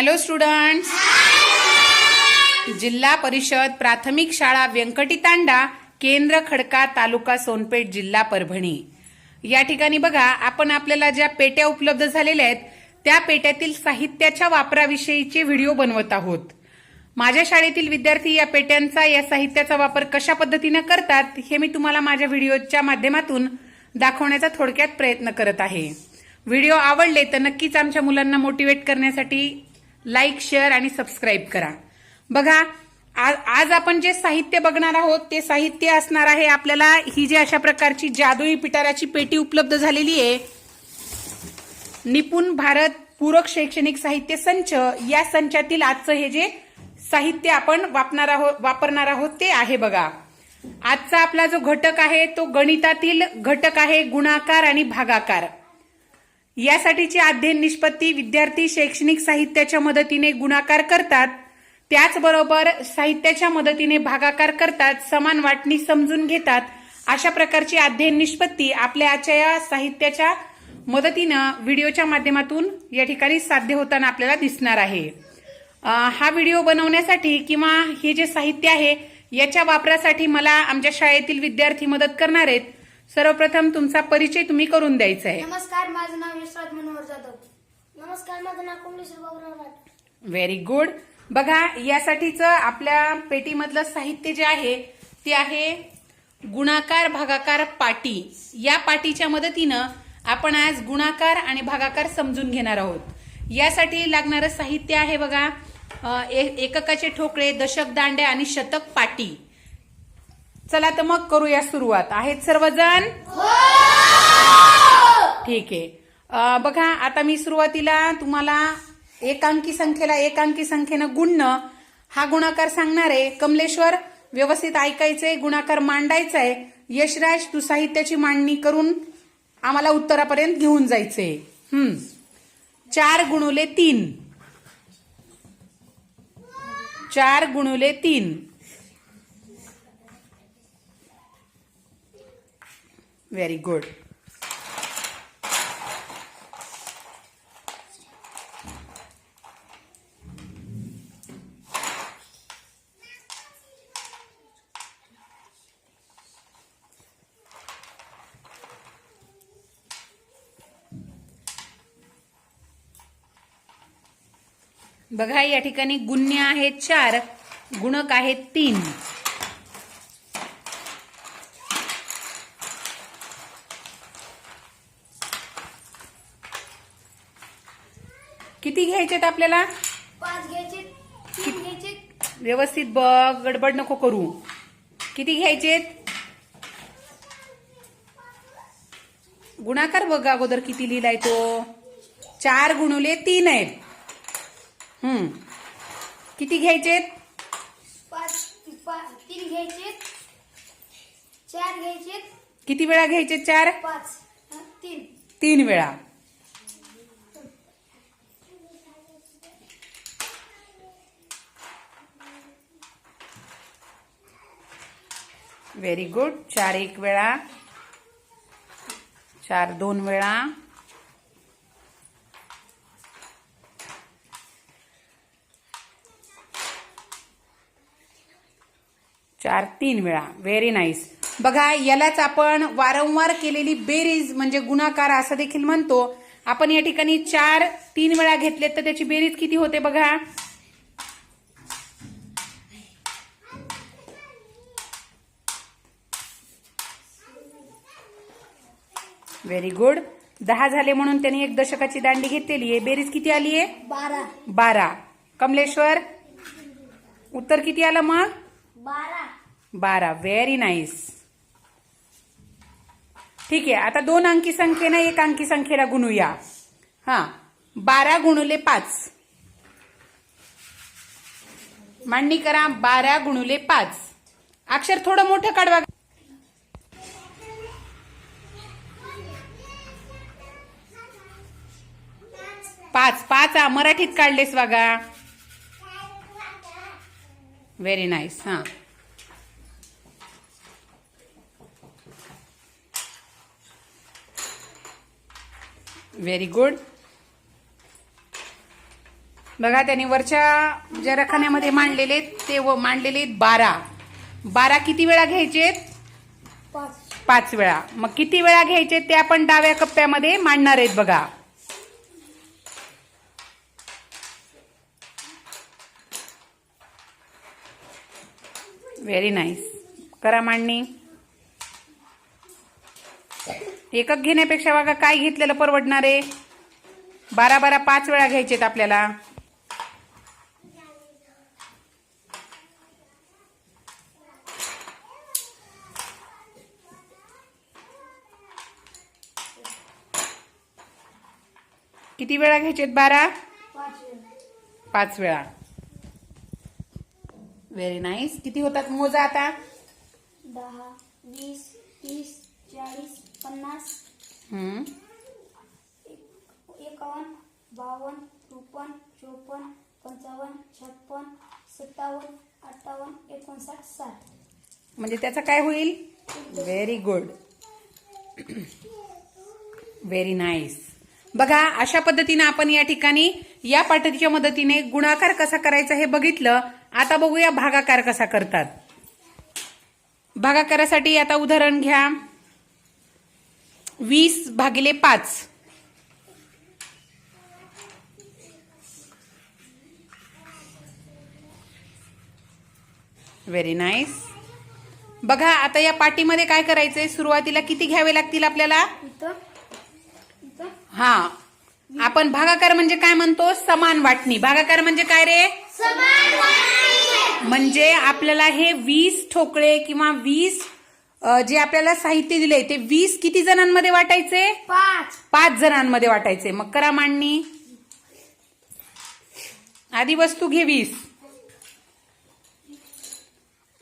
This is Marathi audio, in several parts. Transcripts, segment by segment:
हॅलो स्टुडंट्स जिल्हा परिषद प्राथमिक शाळा व्यंकटी तांडा केंद्र खडका तालुका सोनपेठ जिल्हा परभणी. या ठिकाणी बघा आपण आपल्याला ज्या पेट्या उपलब्ध झालेल्या आहेत त्या पेट्यातील साहित्याच्या वापराविषयीचे व्हिडिओ बनवत आहोत. माझ्या शाळेतील विद्यार्थी या पेट्यांचा या साहित्याचा वापर कशा पद्धतीने करतात हे मी तुम्हाला माझ्या व्हिडिओच्या माध्यमातून दाखवण्याचा थोडक्यात प्रयत्न करत आहे. व्हिडिओ आवडले तर नक्कीच आमच्या मुलांना मोटिवेट करण्यासाठी लाईक शेअर आणि सबस्क्राईब करा. बघा आज आपण जे साहित्य बघणार आहोत ते साहित्य असणार आहे आपल्याला ही जी अशा प्रकारची जादुई पिटाराची पेटी उपलब्ध झालेली आहे. निपुण भारत पूरक शैक्षणिक साहित्य संच या संचातील आजचं हे जे साहित्य आपण वापरणार आहोत वापरणार आहोत ते आहे बघा. आजचा आपला जो घटक आहे तो गणितातील घटक आहे गुणाकार आणि भागाकार. यासाठीची अध्ययन निष्पत्ती विद्यार्थी शैक्षणिक साहित्याच्या मदतीने गुणाकार करतात. त्याचबरोबर साहित्याच्या मदतीने भागाकार करतात समान वाटणी समजून घेतात. अशा प्रकारची अध्ययन निष्पत्ती आपल्या आजच्या या साहित्याच्या मदतीनं व्हिडिओच्या माध्यमातून या ठिकाणी साध्य होताना आपल्याला दिसणार आहे. हा व्हिडिओ बनवण्यासाठी किंवा हे जे साहित्य आहे याच्या वापरासाठी मला आमच्या शाळेतील विद्यार्थी मदत करणार आहेत. सर्वप्रथम तुमचा परिचय तुम्ही करून द्यायचा आहे. नमस्कार माझं नाव यशराज मनोहर जाधव. नमस्कार माझं नाव कमलेश्वर बाबुराव व्हेरी गुड बघा यासाठीचं आपल्या पेटीमधलं साहित्य जे आहे ते आहे गुणाकार भागाकार पाटी. या पाटीच्या मदतीनं आपण आज गुणाकार आणि भागाकार समजून घेणार आहोत. यासाठी लागणारं साहित्य आहे बघा एककाचे ठोकळे दशक दांड्या आणि शतक पाटी. चला तर मग करूया सुरुवात. आहेत सर्वजण? ठीक आहे. बघा आता मी सुरुवातीला तुम्हाला एकांकी संख्येला एकांकी संख्येनं गुणणं हा गुणाकार सांगणार आहे. कमलेश्वर व्यवस्थित ऐकायचंय गुणाकार मांडायचा आहे यशराज तू साहित्याची मांडणी करून आम्हाला उत्तरापर्यंत घेऊन जायचंय. हम्म. चार गुणुले तीन. चार गुणुले तीन. व्हेरी गुड बघा या ठिकाणी गुण्य आहेत चार गुणक आहेत तीन. किती घ्यायचेत आपल्याला? पाच घ्यायचे तीन घ्यायचे. व्यवस्थित बघ गडबड नको करू. किती घ्यायचेत? गुणाकार बघ अगोदर किती लिहिलाय तो. चार गुणुले तीन आहेत. हम्म. किती घ्यायचेत? पाच पा- तीन घ्यायचे चार घ्यायचे. किती वेळा घ्यायचे चार? पाच तीन. तीन वेळा. व्हेरी गुड चार एक वेळा. चार दोन वेळा. चार तीन वेळा. व्हेरी नाईस बघा यालाच आपण वारंवार केलेली बेरीज म्हणजे गुणाकार असं देखील म्हणतो. आपण या ठिकाणी चार तीन वेळा घेतले तर त्याची बेरीज किती होते बघा? व्हेरी गुड दहा झाले म्हणून त्यांनी एक दशकाची दांडी घेतलेली आहे. बेरीज किती आली आहे? बारा. बारा. कमलेश्वर उत्तर किती आलं मग? बारा. बारा. व्हेरी नाईस ठीक आहे. आता दोन अंकी संख्येनं एक अंकी संख्येला गुणूया. हा. बारा गुणुले पाच. मांडणी करा. बारा गुणुले पाच. अक्षर थोडं मोठं काढवा. पाच पाच मराठीत काढलेस बघा. व्हेरी नाईस हा. व्हेरी गुड बघा त्यांनी वरच्या ज्या रखान्यामध्ये मांडलेले ते व मांडलेले आहेत बारा. बारा किती वेळा घ्यायचे पाच. पाच वेळा. मग किती वेळा घ्यायचे ते आपण डाव्या कप्प्यामध्ये मांडणार आहेत बघा. व्हेरी नाईस करा मांडणी. एकक घेण्यापेक्षा बघा काय घेतलेलं परवडणार. आहे बारा बारा पाच वेळा घ्यायचेत आपल्याला. किती वेळा घ्यायचेत? बारा? पाच वेळ. पाच वेळा. व्हेरी नाईस किती होतात मोजा आता? दहा वीस तीस चाळीस पन्नास. हम्म. एक- एकावन्न बावन्न त्रेपन्न चोपन्न पंचावन्न छप्पन्न सत्तावन्न अठ्ठावन्न एकोणसाठ साठ. म्हणजे त्याचं काय होईल? व्हेरी गुड व्हेरी नाईस बघा अशा पद्धतीने आपण या ठिकाणी या पद्धतीच्या मदतीने गुणाकार कसा करायचा हे बघितलं. आता बघूया भागाकार कसा करतात. भागाकारासाठी आता उदाहरण घ्या. वीस भागिले पाच. व्हेरी नाईस बघा आता या पाटीमध्ये काय करायचंय? सुरुवातीला किती घ्यावे लागतील आपल्याला? हा आपण भागाकार म्हणजे काय म्हणतो? समान वाटणी. भागाकार म्हणजे काय रे? म्हणजे आपल्याला हे वीस ठोकळे किंवा वीस जे आपल्याला साहित्य दिले ते वीस किती जणांमध्ये वाटायचे? पाच. पाच जणांमध्ये वाटायचे. मग करा मांडणी. आधी वस्तू घे वीस.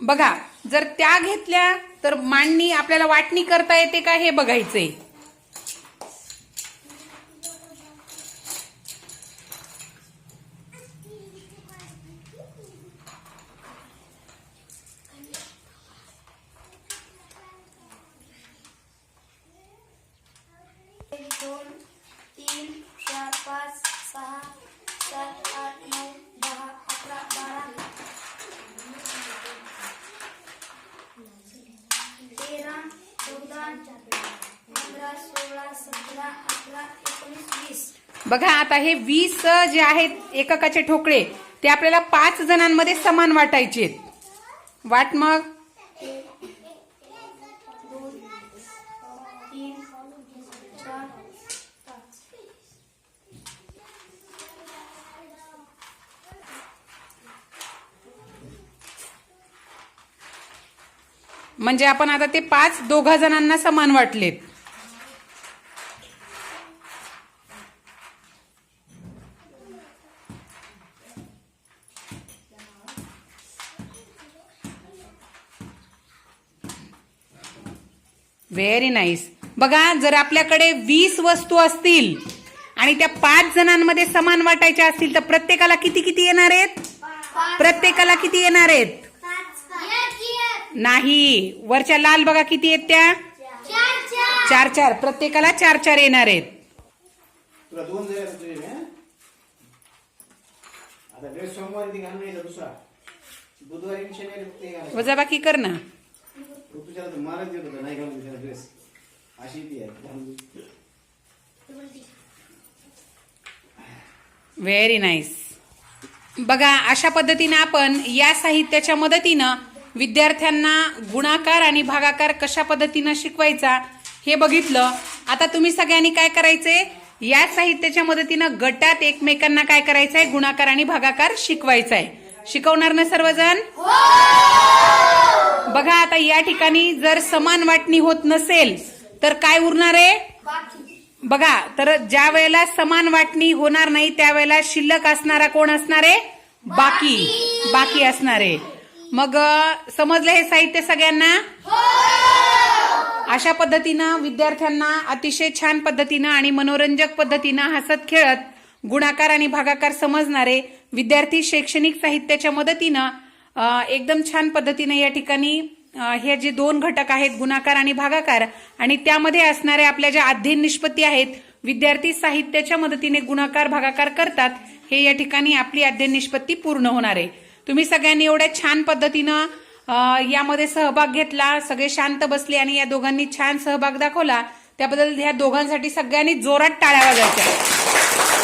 बघा जर त्या घेतल्या तर मांडणी आपल्याला वाटणी करता येते का हे बघायचंय एक दोन तीन चार पाच सहा सात आठ नऊ दहा अकरा बारा तेरा चौदा पंधरा सोळा सतरा अठरा एकोणीस वीस बघा आता हे वीस जे आहेत एककाचे ठोकळे ते आपल्याला पाच जणांमध्ये समान वाटायचे आहेत. वाट मग म्हणजे आपण आता ते पाच दोघा जणांना समान वाटलेत व्हेरी नाईस बघा जर आपल्याकडे वीस वस्तू असतील आणि त्या पाच जणांमध्ये समान वाटायच्या असतील तर प्रत्येकाला किती किती येणार आहेत? प्रत्येकाला किती येणार आहेत? नाही. वरच्या लाल बघा किती आहेत त्या? चार चार. प्रत्येकाला चार चार येणार आहेत. वजाबाकी कर ना. तुझ्याला तर मारच देत होता नाही घालून त्याला ड्रेस अशी ती आहे. व्हेरी नाईस बघा अशा पद्धतीनं आपण या साहित्याच्या मदतीनं विद्यार्थ्यांना गुणाकार आणि भागाकार कशा पद्धतीनं शिकवायचा हे बघितलं. आता तुम्ही सगळ्यांनी काय करायचे या साहित्याच्या मदतीनं गटात एकमेकांना काय करायचंय? गुणाकार आणि भागाकार शिकवायचा आहे शिकवणार ना सर्वजण? बघा आता या ठिकाणी जर समान वाटणी होत नसेल तर काय उरणार आहे? बघा तर ज्या वेळेला समान वाटणी होणार नाही त्यावेळेला शिल्लक असणारा कोण असणार आहे? बाकी. बाकी असणार आहे. मग समजलं हे साहित्य सगळ्यांना? अशा पद्धतीनं विद्यार्थ्यांना अतिशय छान पद्धतीनं आणि मनोरंजक पद्धतीनं हसत खेळत गुणाकार आणि भागाकार समजणारे विद्यार्थी शैक्षणिक साहित्याच्या मदतीनं एकदम छान पद्धतीनं या ठिकाणी हे जे दोन घटक आहेत गुणाकार आणि भागाकार आणि त्यामध्ये असणाऱ्या आपल्या ज्या अध्ययन निष्पत्ती आहेत विद्यार्थी साहित्याच्या मदतीने गुणाकार भागाकार करतात हे या ठिकाणी आपली अध्ययन निष्पत्ती पूर्ण होणार आहे. तुम्ही सगळ्यांनी एवढ्या छान पद्धतीनं यामध्ये सहभाग घेतला सगळे शांत बसले आणि या दोघांनी छान सहभाग दाखवला त्याबद्दल ह्या दोघांसाठी सगळ्यांनी जोरात टाळ्या वाजायच्या.